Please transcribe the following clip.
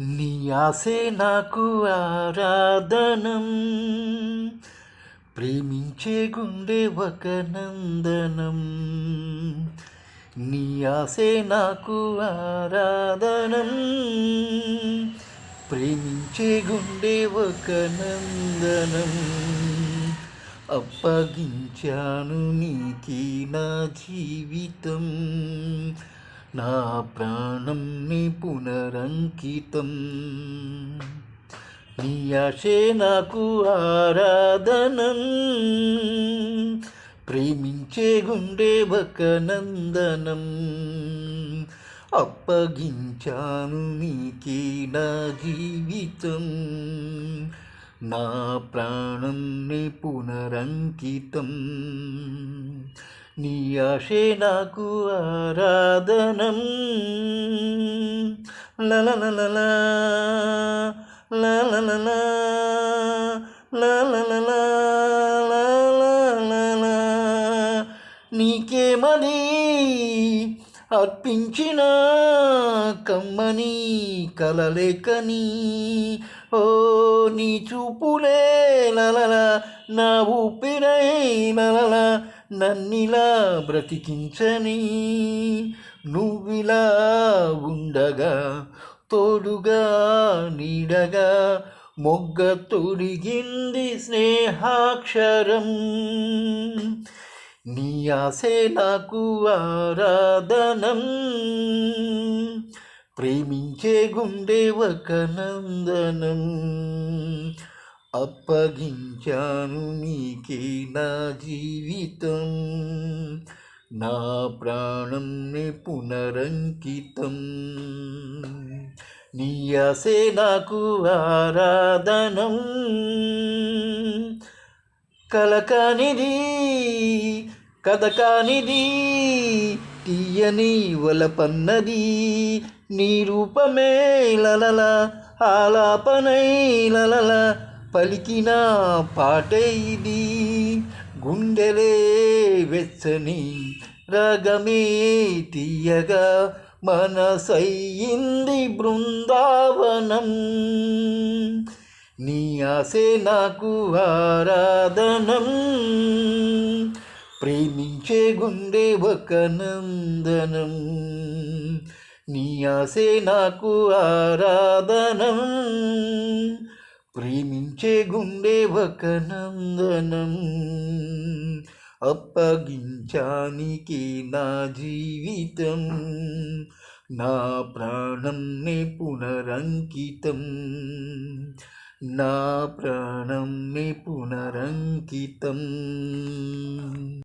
నీ ఆసే నాకు ఆరాధనం. ప్రేమించే గుండె ఒక నందనం. నీ ఆసే నాకు ఆరాధనం. ప్రేమించే గుండె ఒక నందనం. అప్పగించాను నీకి నా జీవితం. నా ప్రాణం నీ పునరంకితం. నీ ఆశే నాకు ఆరాధనం. ప్రేమించే గుండె ఒక నందనం. అప్పగించాను నీకే నా జీవితం. నా ప్రాణం నీ పునరంకితం. నీ ఆశే నాకు ఆరాధనం లలలలలా లలలలా లలలలా లలలలా నీకేమని అర్పించిన కమ్మని కలలేకని ఓ నీ చూపులే లలల నా ఊపిరై లలల నన్నిలా బ్రతికించని నువ్విలా ఉండగా తోడుగా నీడగా మొగ్గ తొడిగింది స్నేహాక్షరం. నీ ఆసే నాకు ఆరాధనం. ప్రేమించే గుండె ఒక నందనం. అప్పగించాను నీకే నా జీవితం నా ప్రాణం నీ పునరంకితం నీయసే నాకు ఆరాధనం కలకానిది కథకానిది తీయని వలపన్నది నీ రూపమే లలల ఆలాపనై లలల పలికిన పాటే ఇది. గుండెలే వెచ్చని రగమే తీయగా మనసయ్యింది బృందావనం. నీ ఆసే నాకు ఆరాధనం. ప్రేమించే గుండె ఒక నందనం. నీ ఆసే నాకు ఆరాధనం. ప్రేమించే గుండె ఒక నందనం. అప్పగించానికి నా జీవితం. నా ప్రాణం నే పునరంకితం. నా ప్రాణం నే పునరంకితం.